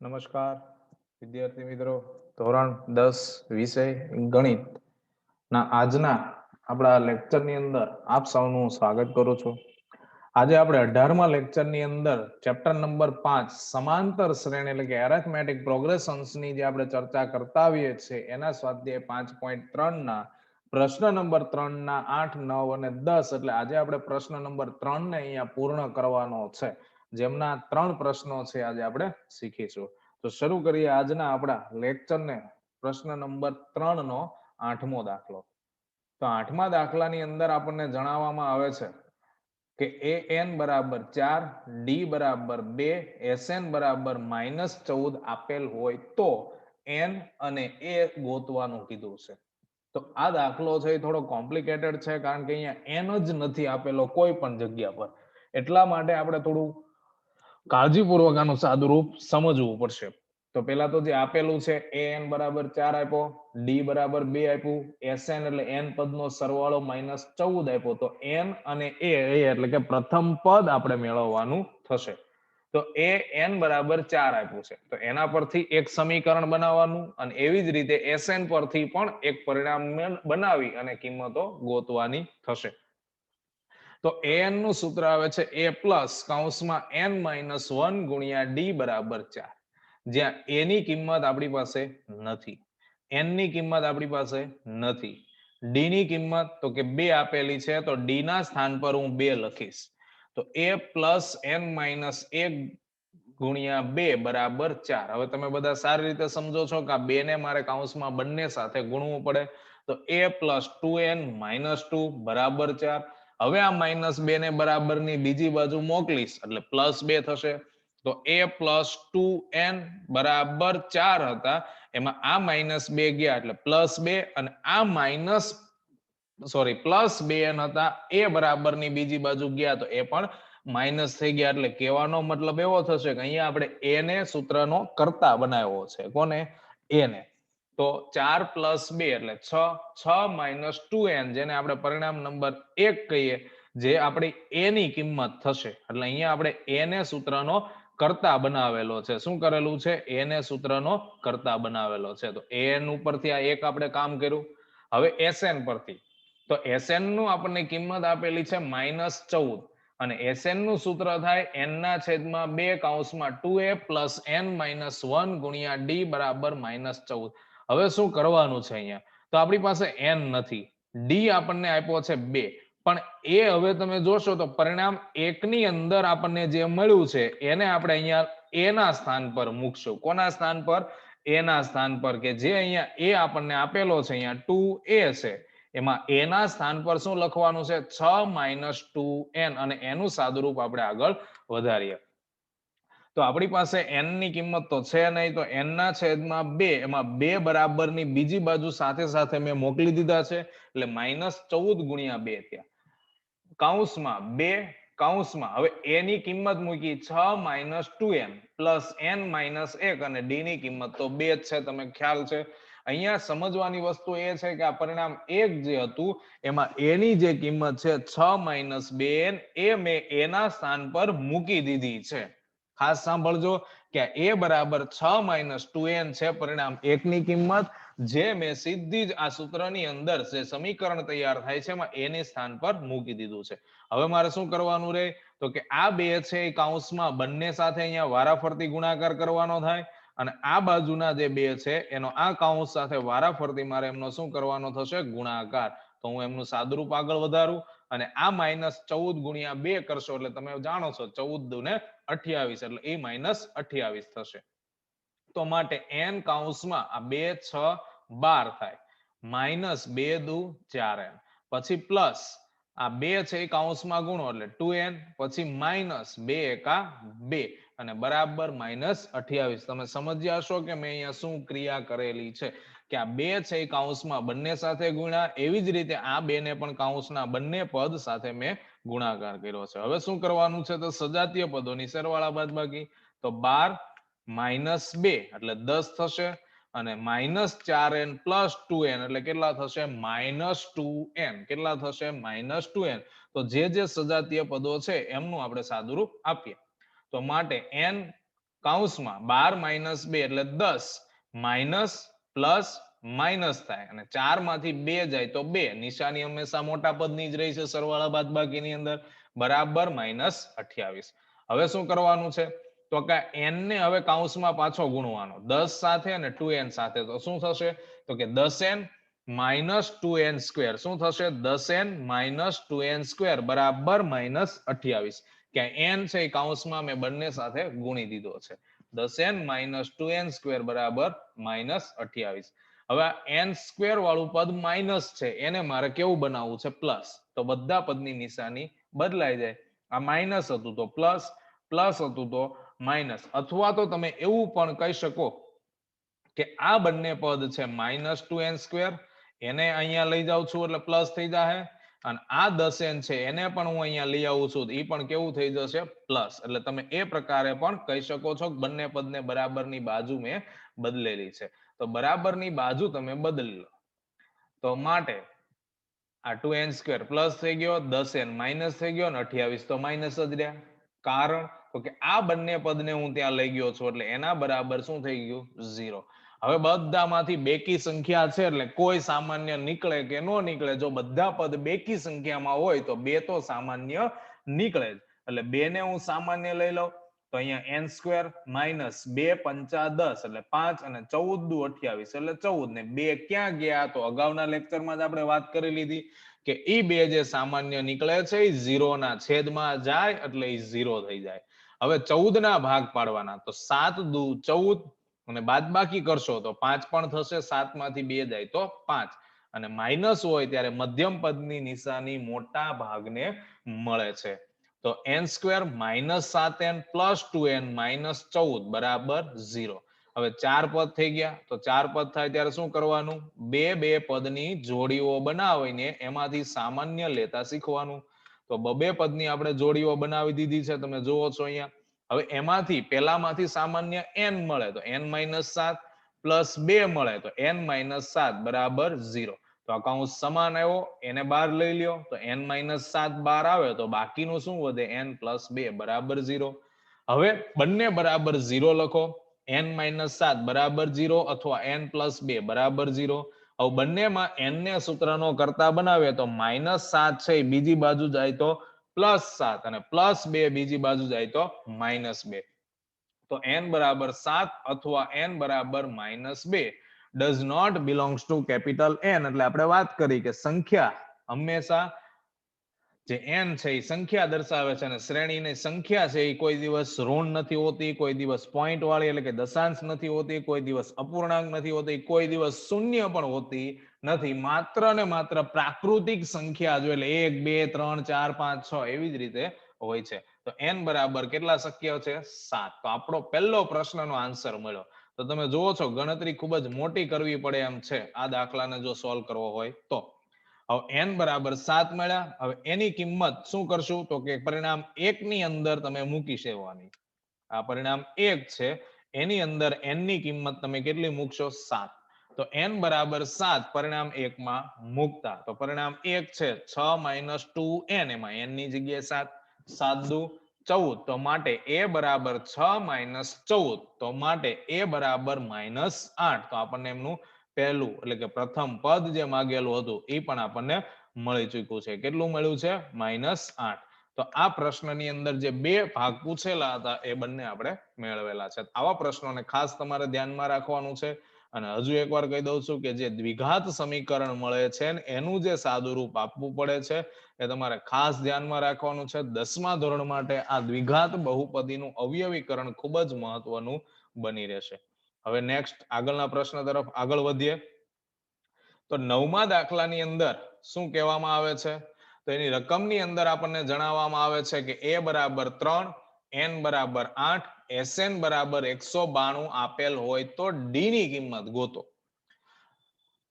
નમસ્કાર, વિદ્યાર્થી મિત્રો. ધોરણ દસ, વિષય ગણિત. ના, આજના આપણા લેક્ચરની અંદર આપ સૌનું સ્વાગત કરું છું. આજે આપણે અઢારમા લેક્ચરની અંદર ચેપ્ટર નંબર પાંચ, સમાંતર શ્રેણી એટલે કે એરેથમેટિક પ્રોગ્રેસન્સની જે આપણે ચર્ચા કરતા આવીએ છીએ, એના સ્વાધ્યાય પાંચ પોઈન્ટ ત્રણ ના, પ્રશ્ન નંબર ત્રણ ના આઠ, નવ અને દસ, એટલે આજે આપણે પ્રશ્ન નંબર ત્રણ ને અહીંયા પૂર્ણ કરવાનો છે. જેમના ત્રણ પ્રશ્નો છે આજે આપણે શીખીશું. તો શરૂ કરીએ આજના આપણા લેક્ચર ને પ્રશ્ન નંબર ત્રણ નો આઠમો દાખલો. તો આઠમા દાખલાની અંદર આપણને જણાવવામાં આવે છે કે એ એન બરાબર ચાર ડી બરાબર બે એસએન બરાબર માઇનસ ચૌદ આપેલ હોય તો એન અને એ ગોતવાનું કીધું છે. તો આ દાખલો છે એ થોડો કોમ્પ્લિકેટેડ છે કારણ કે અહીંયા એન જ નથી આપેલો કોઈ પણ જગ્યા પર. એટલા માટે આપણે થોડું કાળજીપૂર્વક આનું સાદુરૂપ સમજવું પડશે. તો પેલા તો જે આપેલું છે, એ એન બરાબર ચાર આપ્યો ડી બરાબર બે આપ્યું એસએન એટલે એન પદનો સરવાળો માઇનસ ચૌદ આપ્યો. તો એન અને એ એટલે કે પ્રથમ પદ આપણે મેળવવાનું થશે. તો એ એન બરાબર ચાર આપ્યું છે. તો એના પરથી એક સમીકરણ બનાવવાનું અને એવી જ રીતે એસએન પરથી પણ એક પરિણામ બનાવી અને કિંમતો ગોતવાની થશે. તો એનનું સૂત્ર આવે છે એ પ્લસ કૌંસમાં એન માઇનસ વન ગુણ્યા ડી બરાબર ચાર. જ્યાં a ની કિંમત આપણી પાસે નથી. n ની કિંમત આપણી પાસે નથી. ડી ની કિંમત તો કે બે આપેલી છે, તો ડી ના સ્થાન પર હું બે લખીશ. તો એ પ્લસ એન માઇનસ એક ગુણ્યા બે બરાબર ચાર. હવે તમે બધા સારી રીતે સમજો છો કે આ બે ને મારે કાઉન્સમાં બંને સાથે ગુણવું પડે. તો a plus two n minus two બરાબર ચાર. હવે આ માઇનસ બે ને બરાબરની બીજી બાજુ મોકલીશ, એટલે પ્લસ બે થશે. તો એ પ્લસ ટુ એન બરાબર ચાર હતા. એમાં આ માઇનસ બે ગયા, એટલે પ્લસ બે અને આ માઇનસ સોરી પ્લસ બે એન હતા. એ બરાબરની બીજી બાજુ ગયા, તો એ પણ માઇનસ થઈ ગયા. એટલે કહેવાનો મતલબ એવો થશે કે અહીંયા આપણે એને સૂત્રનો કરતા બનાવ્યો છે. કોને? એ ને. તો ચાર પ્લસ બે એટલે છ છ માઇનસ ટુ એન, જેને આપણે પરિણામ નંબર એક કહીએ, જે આપણી એ ની કિંમત થશે. એટલે અહીંયા આપણે એને સૂત્રનો કરતા બનાવેલો છે. શું કરેલું છે? એને સૂત્રનો કરતા બનાવેલો છે. તો એન ઉપરથી આ એક આપણે કામ કર્યું. હવે એસએન પરથી. તો એસએનનું આપણને કિંમત આપેલી છે માઇનસ ચૌદ. અને એસએનનું સૂત્ર થાય એન ના છેદમાં બે કાઉન્સમાં two a plus n minus one ગુણ્યા ડી બરાબર માઇનસ ચૌદ. હવે શું કરવાનું છે અહીંયા? તો આપણી પાસે એન નથી. ડી આપણને આપ્યો છે બે. પણ એ હવે તમે જોશો તો પરિણામ એકની અંદર આપણને જે મળ્યું છે, એને આપણે અહીંયા એના સ્થાન પર મૂકશું. કોના સ્થાન પર? એના સ્થાન પર, કે જે અહીંયા એ આપણને આપેલો છે, અહીંયા ટુ એ છે. એમાં એના સ્થાન પર શું લખવાનું છે? છ માઇનસ ટુ એન, અને એનું સાદુરૂપ આપણે આગળ વધારીએ. તો આપણી પાસે એનની કિંમત તો છે નહીં, તો એન ના છેદમાં બે, એમાં બે બરાબરની બીજી બાજુ સાથે સાથે મેં મોકલી દીધા છે, એટલે માઇનસ ચૌદ ગુણ્યા બે ત્યાં કૌંસમાં બે કૌંસમાં હવે એ ની કિંમત મૂકી છ minus two n plus n minus એક, અને ડી ની કિંમત તો બે જ છે, તમે ખ્યાલ છે. અહીંયા સમજવાની વસ્તુ એ છે કે આ પરિણામ એક જે હતું, એમાં એની જે કિંમત છે, છ માઇનસ બે એન એ મેં એના સ્થાન પર મૂકી દીધી છે. ખાસ સાંભળજો કે એ બરાબર છ માઇનસ ટુ એન છે પરિણામ એકની કિંમત, જે મેં સીધી જ આ સૂત્રની અંદર જે સમીકરણ તૈયાર થાય છે એમાં એની સ્થાન પર મૂકી દીધું છે. હવે મારે શું કરવાનું રહે તો કે આ બે છે એ કાઉન્સમાં બંને સાથે અહીંયા વારાફરતી ગુણાકાર કરવાનો થાય અને આ બાજુના જે બે છે એનો આ કાઉન્સ સાથે વારાફરતી મારે એમનો શું કરવાનો થશે? ગુણાકાર. તો હું એમનું સાદુરૂપ આગળ વધારું અને આ માઇનસ ચૌદ ગુણ્યા બે કરશો એટલે તમે જાણો છો ચૌદ ને અઠ્યાવીસ એટલે એ માઇનસ અઠ્યાવીસ થશે. તો માટે એન કાઉન્સમાં આ બે છ બાર થાય. માઇનસ બે દુ ચાર એન પછી પ્લસ આ બે છે એ કાઉન્સમાં ગુણો એટલે ટુ એન પછી માઇનસ બે એકા બે. અને બરાબર માઇનસ અઠ્યાવીસ. તમે સમજ્યા હશો કે મેં અહીંયા શું ક્રિયા કરેલી છે? કે આ બે છે એ કૌંસમાં બંને સાથે ગુણ્યા. એવી જ રીતે આ બે ને પણ કૌંસના બંને પદ સાથે મેં ગુણાકાર કર્યો છે. હવે શું કરવાનું છે? તો સજાતીય પદોની સરવાળા બાદ તો બાર માઇનસ બે, એટલે દસ થશે. અને માઇનસ ચાર એન પ્લસ ટુ એન, એટલે કેટલા થશે? Minus two n. કેટલા થશે? Minus two n. તો જે જે સજાતીય પદો છે એમનું આપણે સાદુરૂપ આપીએ. તો માટે એન કાઉસમાં બાર માઇનસ બે, એટલે દસ. માઇનસ પ્લસ માઇનસ થાય અને ચારમાંથી બે જાય તો બે. નિશાની હંમેશા મોટા પદની જ રહી છે સરવાળા બાદબાકીની અંદર. બરાબર માઇનસ અઠ્યાવીસ. હવે શું કરવાનું છે? તો કે એન ને હવે કાઉન્સમાં પાછો ગુણવાનો. દસ સાથે અને ટુ એન સાથે. તો શું થશે? તો કે દસ n minus two n square. શું થશે? દસ n minus two n square. બરાબર માઇનસ અઠ્યાવીસ. કે એન છે એ કાઉન્સમાં મેં બંને સાથે ગુણી દીધો છે. દસ n minus two n square બરાબર માઇનસ અઠ્યાવીસ. હવે એન સ્ક્વેર વાળું પદ માઇનસ છે, એને મારે કેવું બનાવવું છે? પ્લસ તો બધા પદની નિશાની બદલાઈ જાય. આ માઇનસ હતું તો પ્લસ પ્લસ હતું તો માઇનસ અથવા તો તમે એવું પણ કહી શકો કે આ બંને પદ છે માઇનસ ટુ એન સ્ક્વેર એને અહીંયા લઈ જાઉં છું એટલે પ્લસ થઈ જાય અને આ દસ છે, એને પણ હું અહીંયા લઈ આવું છું. એ પણ કેવું થઈ જશે? પ્લસ એટલે તમે એ પ્રકારે પણ કહી શકો છો બંને પદને બરાબરની બાજુ મેં બદલેલી છે. તો બરાબરની બાજુ તમે બદલી લો. તો માટે આ ટુ એન સ્ક્વેર પ્લસ થઈ ગયો, દસ એન માઇનસ થઈ ગયો અને અઠ્યાવીસ તો માઇનસ જ રહ્યા. કારણ તો કે આ બંને પદને હું ત્યાં લઈ ગયો છું, એટલે એના બરાબર શું થઈ ગયું? ઝીરો. હવે બધામાંથી બેકી સંખ્યા છે એટલે કોઈ સામાન્ય નીકળે કે ન નીકળે, જો બધા પદ બેકી સંખ્યામાં હોય તો બે તો સામાન્ય નીકળે એટલે બે ને હું સામાન્ય લઈ લઉં. તો અહીંયા એન સ્ક્વેર માઇનસ બે પંચા દસ, એટલે પાંચ અને ચૌદ દુ અઠ્યાવીસ, એટલે ચૌદ ને બે ક્યાં ગયા? તો અગાઉના લેક્ચરમાં જ આપણે વાત કરી લીધી કે ઈ બે જે સામાન્ય નીકળે છે એ ઝીરો ના છેદમાં જાય, એટલે એ ઝીરો થઈ જાય. હવે ચૌદ ના ભાગ પાડવાના, તો સાત દુ ચૌદ અને બાદબાકી કરશો તો પાંચ પણ થશે સાતમાંથી બે જાય તો પાંચ. અને માઇનસ હોય ત્યારે મધ્યમ પદની નિશાની મોટા ભાગને મળે છે. તો એન સ્ક્વેર માઇનસ સાત n plus two n minus ચૌદ, બરાબર ઝીરો. હવે ચાર પદ થઈ ગયા, તો ચાર પદ થાય ત્યારે શું કરવાનું? બે બે પદની જોડીઓ બનાવીને એમાંથી સામાન્ય લેતા શીખવાનું. તો બબે પદની આપણે જોડીઓ બનાવી દીધી છે, તમે જુઓ છો અહીંયા. હવે એમાંથી પેલામાંથી સામાન્ય n મળે તો n માઇનસ સાત પ્લસ બે મળે તો n માઇનસ સાત બરાબર ઝીરો તો આ કાઉન્સ સમાન આવ્યો, એને બાર લઈ લ્યો, તો n માઇનસ સાત બાર આવે તો બાકીનું શું વધે? n પ્લસ બે બરાબર ઝીરો હવે બંને બરાબર ઝીરો લખો. n માઇનસ સાત બરાબર ઝીરો અથવા n પ્લસ બે બરાબર ઝીરો હવે બંનેમાં n ને સૂત્રનો કરતા બનાવે તો માઇનસ સાત છે બીજી બાજુ જાય તો પ્લસ સાત અને પ્લસ બે બીજી બાજુ જાય તો માઇનસ બે. તો એન બરાબર સાત અથવા એન બરાબર માઇનસ બે does not belongs to capital n એટલે આપણે વાત કરી કે સંખ્યા હંમેશા જે એન છે એ સંખ્યા દર્શાવે છે અને શ્રેણીની સંખ્યા છે એ કોઈ દિવસ ઋણ નથી હોતી, કોઈ દિવસ પોઈન્ટ વાળી એટલે કે દશાંશ નથી હોતી, કોઈ દિવસ અપૂર્ણાંક નથી હોતી, કોઈ દિવસ શૂન્ય પણ હોતી નથી. માત્ર ને માત્ર પ્રાકૃતિક સંખ્યા જો એટલે એક, બે, ત્રણ, ચાર, પાંચ, છ એવી જ રીતે હોય છે. તો એન બરાબર કેટલા શક્ય છે? સાત. તો આપણો પહેલો પ્રશ્નનો આન્સર મળ્યો. તો તમે જુઓ છો ગણતરી ખૂબ જ મોટી કરવી પડે એમ છે. આ દાખલાને જો સોલ્વ કરવો હોય તો. હવે n બરાબર સાત મળ્યા. હવે એની કિંમત શું કરશું? તો કે પરિણામ એક ની અંદર તમે મૂકી સેવાની આ પરિણામ એક છે. એની અંદર n ની કિંમત તમે કેટલી મૂકશો? સાત. તો n બરાબર સાત પરિણામ એકમાં મૂકતા. તો પરિણામ એક છે. છ માઇનસ ટુ એન એમાં n ની જગ્યાએ સાત. સાત દુ ચૌદ. તો માટે એ બરાબર છ માઇનસ ચૌદ. તો માટે એ બરાબર માઇનસ આઠ. તો આપણને એમનું પહેલું એટલે કે પ્રથમ પદ જે માગેલું હતું, એ પણ આપણને મળી ચૂક્યું છે. કેટલું મળ્યું છે? માઇનસ આઠ. તો આ પ્રશ્નની અંદર જે બે ભાગ પૂછેલા હતા, એ બંને આપણે મેળવેલા છે. આવા પ્રશ્નોને ખાસ તમારે ધ્યાનમાં રાખવાનું છે. અને હજુ એકવાર કહી દઉં છું કે જે દ્વિઘાત સમીકરણ મળે છે ને, એનું જે સાદું રૂપ આપવું પડે છે, એ તમારે ખાસ ધ્યાનમાં રાખવાનું છે. દસમા ધોરણ માટે આ દ્વિઘાત બહુપદીનું અવયવીકરણ ખૂબ જ મહત્વનું બની રહેશે. હવે નેક્સ્ટ આગળના પ્રશ્ન તરફ આગળ વધીએ. તો નવમા દાખલાની અંદર શું કહેવામાં આવે છે? તો એની રકમની અંદર આપણને જણાવવામાં આવે છે કે એ બરાબર ત્રણ એન બરાબર આઠ એસએન બરાબર એકસો બાણું આપેલ હોય તો ડી ની કિંમત ગોતો.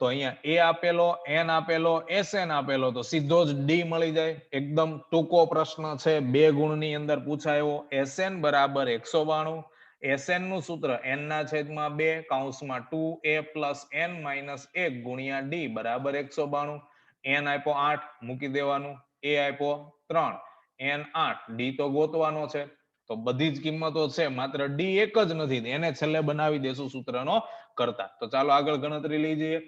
તો અહીંયા એ આપેલો એન આપેલો એસએન આપેલો, તો સીધો જ ડી મળી જાય. એકદમ ટૂંકો પ્રશ્ન છે. બે ગુણની અંદર પૂછાયો. એસએન બરાબર એકસો બાણું એસએનનું સૂત્ર એન ના છેદમાં બે, કૌંસમાં ટુ એ પ્લસ એન ગુણ્યા ડી બરાબર એકસો બાણું. એન આપ્યો મૂકી દેવાનું. એ આપ્યો ત્રણ. એન આઠ ડી તો ગોતવાનો છે. તો બધી જ કિંમતો છે, માત્ર ડી એક જ નથી એને છેલ્લે બનાવી દેશું સૂત્રનો કરતા. તો ચાલો આગળ ગણતરી લઈ જઈએ.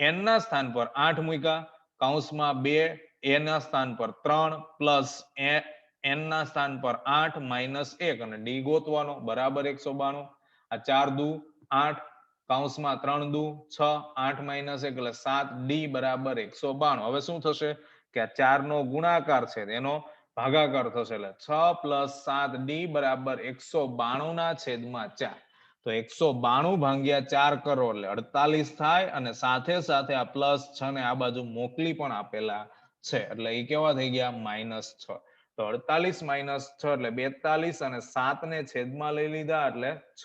n ના સ્થાન પર આઠ મૂક્યા, કૌંસમાં બે, a ના સ્થાન પર ત્રણ પ્લસ n ના સ્થાન પર આઠ માઇનસ એક અને ડી ગોતવાનો, બરાબર એકસો બાણું. આ ચાર દુ, આઠ કૌંસમાં ત્રણ દુ, છ, આઠ માઇનસ એક એટલે સાત ડી બરાબર એકસો બાણું. હવે શું થશે? કે આ ચાર નો ગુણાકાર છે એનો ભાગાકાર થશે એટલે છ પ્લસ સાત ડી બરાબર એકસો બાણું ના છેદમાં ચાર. તો એકસો બાણું ભાંગ્યા ચાર કરો એટલે અડતાલીસ થાય અને સાથે સાથે આ પ્લસ છ ને આ બાજુ મોકલી પણ આપેલા છે. એટલે એ કેવા થઈ ગયા? માઇનસ છ. તો અડતાલીસ માઇનસ છ એટલે બેતાલીસ અને સાત ને છેદમાં લઈ લીધા એટલે છ.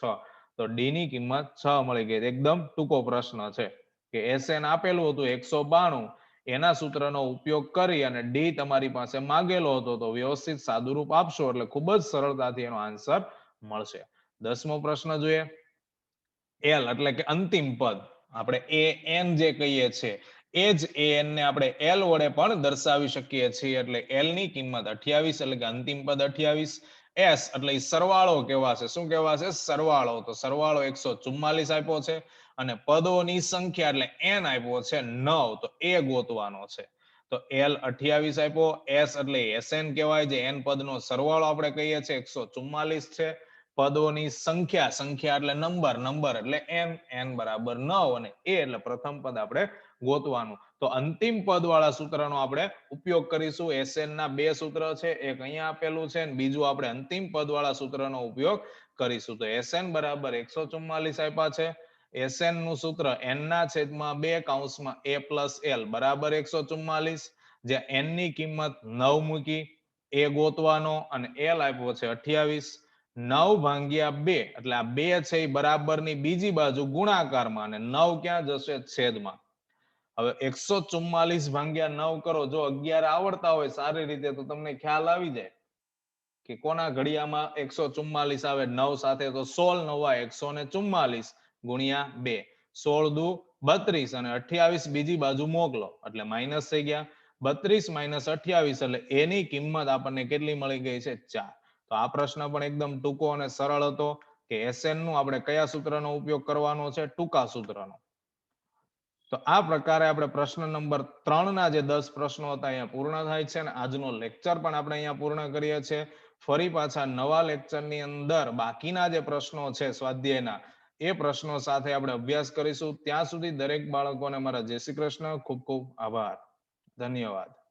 તો ડી ની કિંમત છ મળી ગઈ. એકદમ ટૂંકો પ્રશ્ન છે કે એસએન આપેલું હતું એકસો બાણું. એના સૂત્રનો ઉપયોગ કરી અને ડી તમારી પાસે માંગેલો હતો તો વ્યવસ્થિત સાદુરૂપ આપશો એટલે ખૂબ જ સરળતાથી એનો આન્સર મળશે. દસમો પ્રશ્ન જોઈએ. એલ એટલે કે અંતિમ પદ. આપણે એ એન જે કહીએ છીએ એ જ એન ને આપણે એલ વડે પણ દર્શાવી શકીએ છીએ. એટલે એલની કિંમત અઠ્યાવીસ, એટલે કે અંતિમ પદ અઠ્યાવીસ. એસ એટલે ઈ સરવાળો કહેવાશે. શું કહેવાશે? સરવાળો. તો સરવાળો એકસો ચુમ્માલીસ આપ્યો છે અને પદોની સંખ્યા એટલે એન આપ્યો છે નવ. તો એ ગોતવાનો છે. તો એલ અઠ્યાવીસ આપ્યો. એસ એટલે sn કહેવાય જે એન પદનો સરવાળો આપણે કહીએ છીએ એકસો ચુમ્માલીસ છે. પદોની સંખ્યા સંખ્યા એટલે નંબર નંબર એટલે એન એન બરાબર નવ અને એ એટલે પ્રથમ પદ આપણે ગોતવાનું. તો અંતિમ પદ વાળા સૂત્રનો આપણે ઉપયોગ કરીશું. એસએન ના બે સૂત્ર છે, એક અહીંયા આપેલું છે બીજું આપણે અંતિમ પદ વાળા સૂત્રનો ઉપયોગ કરીશું. તો એસએન બરાબર એકસો ચુમ્માલીસ આપ્યા છે. એસએનનું સૂત્ર એન ના છેદમાં બે કાઉન્સમાં એ પ્લસ એલ બરાબર એકસો ચુમ્માલીસ. જ્યાં એનની કિંમત નવ મૂકી એ ગોતવાનો અને એલ આપ્યો છે અઠ્યાવીસ. નવ ભાંગ્યા બે, એટલે આ બે છે એ બરાબરની બીજી બાજુ ગુણાકારમાં અને નવ ક્યાં જશે? છેદમાં. હવે એકસો ચુમ્માલીસ ભાગ્યા નવ કરો. જો અગિયાર આવડતા હોય સારી રીતે તો તમને ખ્યાલ આવી જાય કે કોના ઘડિયામાં એકસો ચુમ્માલીસ આવે? નવ સાથે તો સોળ, નવા એકસો ને ચુમ્માલીસ ગુણ્યા બે. સોળ દુ બત્રીસ અને અઠ્યાવીસ બીજી બાજુ મોકલો. એટલે માઇનસ થઈ ગયા. બત્રીસ માઇનસ અઠ્યાવીસ એટલે એની કિંમત આપણને કેટલી મળી ગઈ છે? ચાર. તો આ પ્રશ્ન પણ એકદમ ટૂંકો અને સરળ હતો કે એસએનનું આપણે કયા સૂત્રનો ઉપયોગ કરવાનો છે? ટૂંકા સૂત્રનો. તો આ પ્રકારે આપણે પ્રશ્ન નંબર ત્રણ ના જે દસ પ્રશ્નો હતા અહીંયા પૂર્ણ થાય છે અને આજનો લેક્ચર પણ આપણે અહીંયા પૂર્ણ કરીએ છીએ. ફરી પાછા નવા લેક્ચરની અંદર બાકીના જે પ્રશ્નો છે સ્વાધ્યાયના, એ પ્રશ્નો સાથે આપણે અભ્યાસ કરીશું. ત્યાં સુધી દરેક બાળકોને મારા જય શ્રી કૃષ્ણ. ખૂબ ખૂબ આભાર. ધન્યવાદ.